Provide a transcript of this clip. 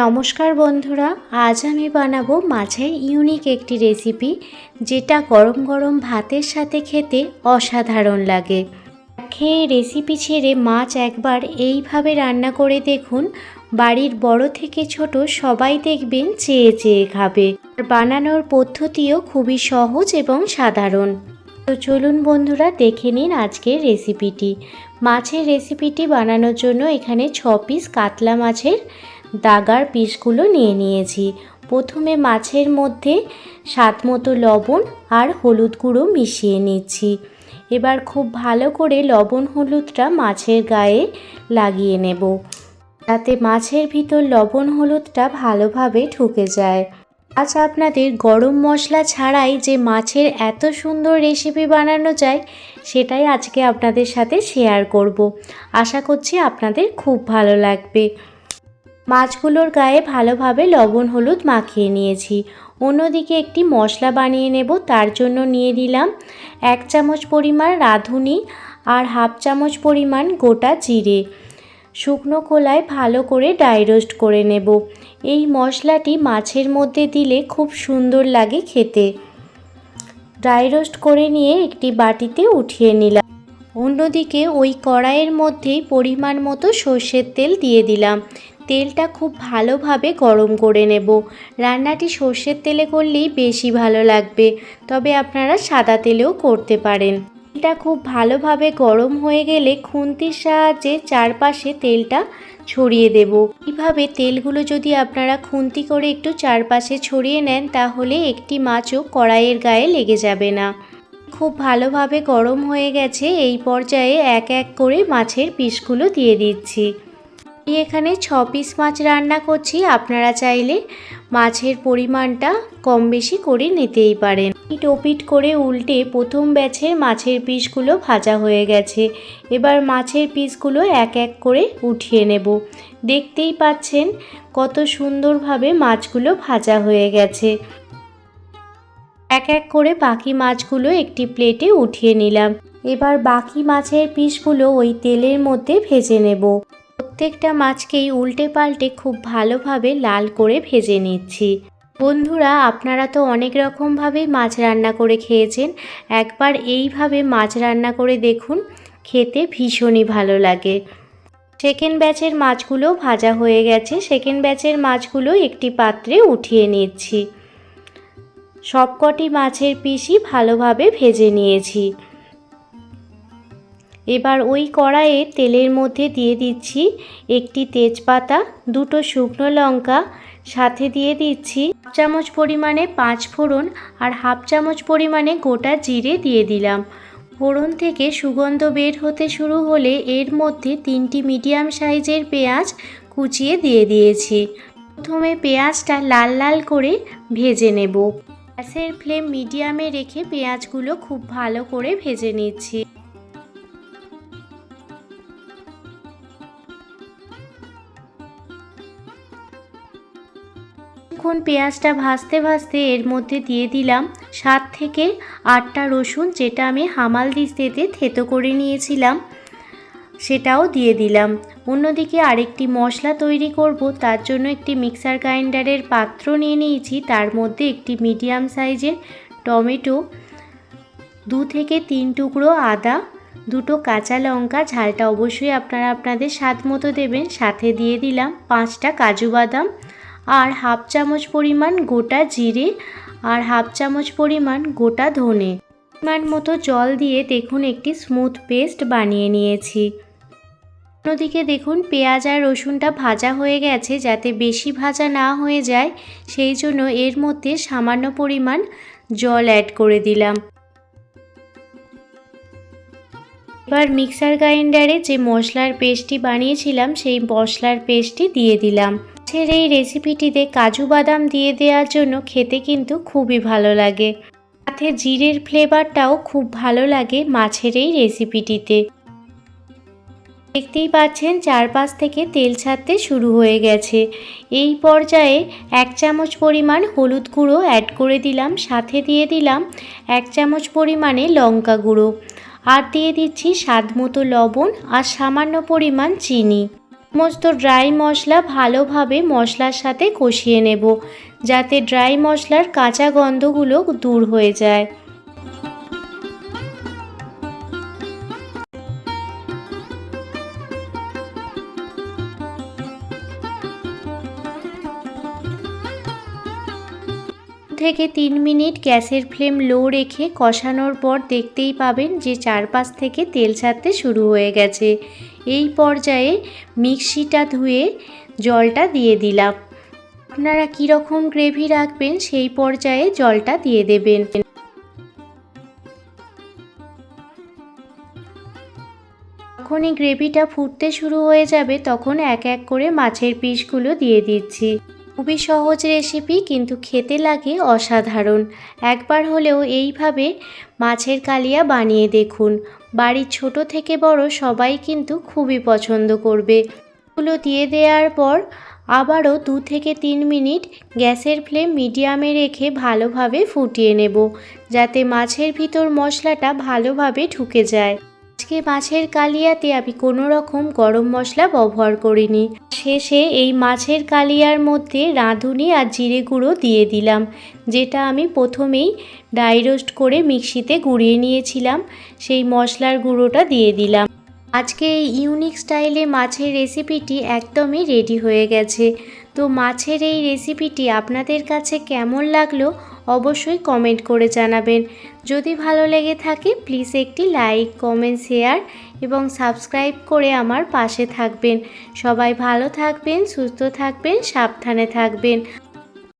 নমস্কার বন্ধুরা, আজ আমি বানাবো মাছের ইউনিক একটি রেসিপি, যেটা গরম গরম ভাতের সাথে খেতে অসাধারণ লাগে। খেয়ে রেসিপি ছেড়ে মাছ একবার এইভাবে রান্না করে দেখুন, বাড়ির বড় থেকে ছোট সবাই দেখবেন চেয়ে চেয়ে খাবে। আর বানানোর পদ্ধতিও খুবই সহজ এবং সাধারণ। তো চলুন বন্ধুরা, দেখে নিন আজকের রেসিপিটি। মাছের রেসিপিটি বানানোর জন্য এখানে ছ পিস কাতলা মাছের দাগার পিসগুলো নিয়ে নিয়েছি। প্রথমে মাছের মধ্যে স্বাদ মতো লবণ আর হলুদ গুঁড়ো মিশিয়ে নিচ্ছি। এবার খুব ভালো করে লবণ হলুদটা মাছের গায়ে লাগিয়ে নেব। যাতে মাছের ভিতর লবণ হলুদটা ভালোভাবে ঢুকে যায়। আজ আপনাদের গরম মশলা ছাড়াই যে মাছের এত সুন্দর রেসিপি বানানো যায়, সেটাই আজকে আপনাদের সাথে শেয়ার করব। আশা করছি আপনাদের খুব ভালো লাগবে। মাছগুলোর গায়ে ভালোভাবে লবণ হলুদ মাখিয়ে নিয়েছি। অন্যদিকে একটি মশলা বানিয়ে নেব, তার জন্য নিয়ে নিলাম এক চামচ পরিমাণ রাঁধুনি আর হাফ চামচ পরিমাণ গোটা জিরে। শুকনো কোলায় ভালো করে ডাই রোস্ট করে নেব। এই মশলাটি মাছের মধ্যে দিলে খুব সুন্দর লাগে খেতে। ড্রাই রোস্ট করে নিয়ে একটি বাটিতে উঠিয়ে নিলাম। অন্যদিকে ওই কড়াইয়ের মধ্যেই পরিমাণ মতো সর্ষের তেল দিয়ে দিলাম। তেলটা খুব ভালোভাবে গরম করে নেব। রান্নাটি সর্ষের তেলে করলেই বেশি ভালো লাগবে, তবে আপনারা সাদা তেলেও করতে পারেন। তেলটা খুব ভালোভাবে গরম হয়ে গেলে খুন্তির সাহায্যে চারপাশে তেলটা ছড়িয়ে দেব। এইভাবে তেলগুলো যদি আপনারা খুন্তি করে একটু চারপাশে ছড়িয়ে নেন, তাহলে একটি মাছও কড়াইয়ের গায়ে লেগে যাবে না। খুব ভালোভাবে গরম হয়ে গেছে, এই পর্যায়ে এক এক করে মাছের পিসগুলো দিয়ে দিচ্ছি। এখানে ছ পিস মাছ রান্না করছি। আপনারা চাইলে মাছের পরিমাণটা কম বেশি করে নিতেই পারেন। পিট ওপিট করে উল্টে প্রথম ব্যাচের মাছের পিসগুলো ভাজা হয়ে গেছে। এবার মাছের পিসগুলো এক এক করে উঠিয়ে নেব। দেখতেই পাচ্ছেন কত সুন্দরভাবে মাছগুলো ভাজা হয়ে গেছে। এক এক করে বাকি মাছগুলো একটি প্লেটে উঠিয়ে নিলাম। এবার বাকি মাছের পিসগুলো ওই তেলের মধ্যে ভেজে নেব। প্রত্যেকটা মাছকেই উল্টে পাল্টে খুব ভালোভাবে লাল করে ভেজে নিচ্ছি। বন্ধুরা, আপনারা তো অনেক রকমভাবেই মাছ রান্না করে খেয়েছেন। একবার এইভাবে মাছ রান্না করে দেখুন, খেতে ভীষণই ভালো লাগে। সেকেন্ড ব্যাচের মাছগুলো ভাজা হয়ে গেছে। সেকেন্ড ব্যাচের মাছগুলো একটি পাত্রে উঠিয়ে নিচ্ছি। সবকটি মাছের পিসই ভালোভাবে ভেজে নিয়েছি। এবার ওই কড়াইয়ে তেলের মধ্যে দিয়ে দিচ্ছি একটি তেজপাতা, দুটো শুকনো লঙ্কা, সাথে দিয়ে দিচ্ছি হাফ চামচ পরিমাণে পাঁচ ফোড়ন আর হাফ চামচ পরিমাণে গোটা জিরে দিয়ে দিলাম। ফোড়ন থেকে সুগন্ধ বের হতে শুরু হলে এর মধ্যে তিনটি মিডিয়াম সাইজের পেঁয়াজ কুচিয়ে দিয়ে দিয়েছি। প্রথমে পেঁয়াজটা লাল লাল করে ভেজে নেব। গ্যাসের ফ্লেম মিডিয়ামে রেখে পেঁয়াজগুলো খুব ভালো করে ভেজে নিচ্ছি। এখন পেঁয়াজটা ভাজতে ভাজতে এর মধ্যে দিয়ে দিলাম সাত থেকে আটটা রসুন, যেটা আমি হামাল দিস্তেতে থেতো করে নিয়েছিলাম, সেটাও দিয়ে দিলাম। অন্যদিকে আরেকটি মশলা তৈরি করব, তার জন্য একটি মিক্সার গ্রাইন্ডারের পাত্র নিয়ে নিয়েছি। তার মধ্যে একটি মিডিয়াম সাইজের টমেটো, দু থেকে তিন টুকরো আদা, দুটো কাঁচা লঙ্কা, ঝালটা অবশ্যই আপনারা আপনাদের স্বাদ মতো দেবেন। সাথে দিয়ে দিলাম পাঁচটা কাজু বাদাম আর হাফ চামচ পরিমাণ গোটা জিরে আর হাফ চামচ পরিমাণ গোটা ধনে। পরিমাণ মতো জল দিয়ে দেখুন একটি স্মুথ পেস্ট বানিয়ে নিয়েছি। অন্যদিকে দেখুন পেঁয়াজ আর রসুনটা ভাজা হয়ে গেছে যাতে বেশি ভাজা না হয়ে যায়, সেই জন্য এর মধ্যে সামান্য পরিমাণ জল অ্যাড করে দিলাম। এবার মিক্সার গ্রাইন্ডারে যে মশলার পেস্টটি বানিয়েছিলাম, সেই মশলার পেস্টটি দিয়ে দিলাম। মাছের এই রেসিপিটিতে কাজু বাদাম দিয়ে দেওয়ার জন্য খেতে কিন্তু খুবই ভালো লাগে। সাথে জিরের ফ্লেভারটাও খুব ভালো লাগে মাছের এই রেসিপিটিতে। দেখতেই পাচ্ছেন চারপাশ থেকে তেল ছাড়তে শুরু হয়ে গেছে। এই পর্যায়ে এক চামচ পরিমাণ হলুদ গুঁড়ো অ্যাড করে দিলাম, সাথে দিয়ে দিলাম এক চামচ পরিমাণে লঙ্কা গুঁড়ো। আর দিয়ে দিচ্ছি স্বাদ মতো লবণ আর সামান্য পরিমাণ চিনি। সমস্ত ড্রাই মশলা ভালোভাবে মশলার সাথে কষিয়ে নেব, যাতে ড্রাই মশলার কাঁচা গন্ধগুলো দূর হয়ে যায়। থেকে তিন মিনিট গ্যাসের ফ্লেম লো রেখে কষানোর পর দেখতেই পাবেন যে চারপাশ থেকে তেল ছাড়তে শুরু হয়ে গেছে। এই পর্যায়ে মিক্সিটা ধুয়ে জলটা দিয়ে দিলাম। আপনারা কীরকম গ্রেভি রাখবেন সেই পর্যায়ে জলটা দিয়ে দেবেন। যখনই গ্রেভিটা ফুটতে শুরু হয়ে যাবে, তখন এক এক করে মাছের পিসগুলো দিয়ে দিচ্ছি। খুবই সহজ রেসিপি, কিন্তু খেতে লাগে অসাধারণ। একবার হলেও এইভাবে মাছের কালিয়া বানিয়ে দেখুন। বাড়ির ছোট থেকে বড় সবাই কিন্তু খুবই পছন্দ করবে। এগুলো দিয়ে দেওয়ার পর আবারও দু থেকে তিন মিনিট গ্যাসের ফ্লেম মিডিয়ামে রেখে ভালোভাবে ফুটিয়ে নেব, যাতে মাছের ভিতর মশলাটা ভালোভাবে ঢুকে যায়। আজকে মাছের কালিয়াতে আমি কোনো রকম গরম মশলা ব্যবহার করিনি। শেষে এই মাছের কালিয়ার মধ্যে রাঁধুনি আর জিরে গুঁড়ো দিয়ে দিলাম, যেটা আমি প্রথমেই ডাই রোস্ট করে মিক্সিতে গুঁড়িয়ে নিয়েছিলাম। সেই মশলার গুঁড়োটা দিয়ে দিলাম। আজকে এই ইউনিক স্টাইলে মাছের রেসিপিটি একদমই রেডি হয়ে গেছে। তো মাছের এই রেসিপিটি আপনাদের কাছে কেমন লাগল অবশ্যই কমেন্ট করে জানাবেন। যদি ভালো লেগে থাকে প্লিজ একটি লাইক কমেন্ট শেয়ার এবং সাবস্ক্রাইব করে আমার পাশে থাকবেন। সবাই ভালো থাকবেন, সুস্থ থাকবেন, সাবধানে থাকবেন।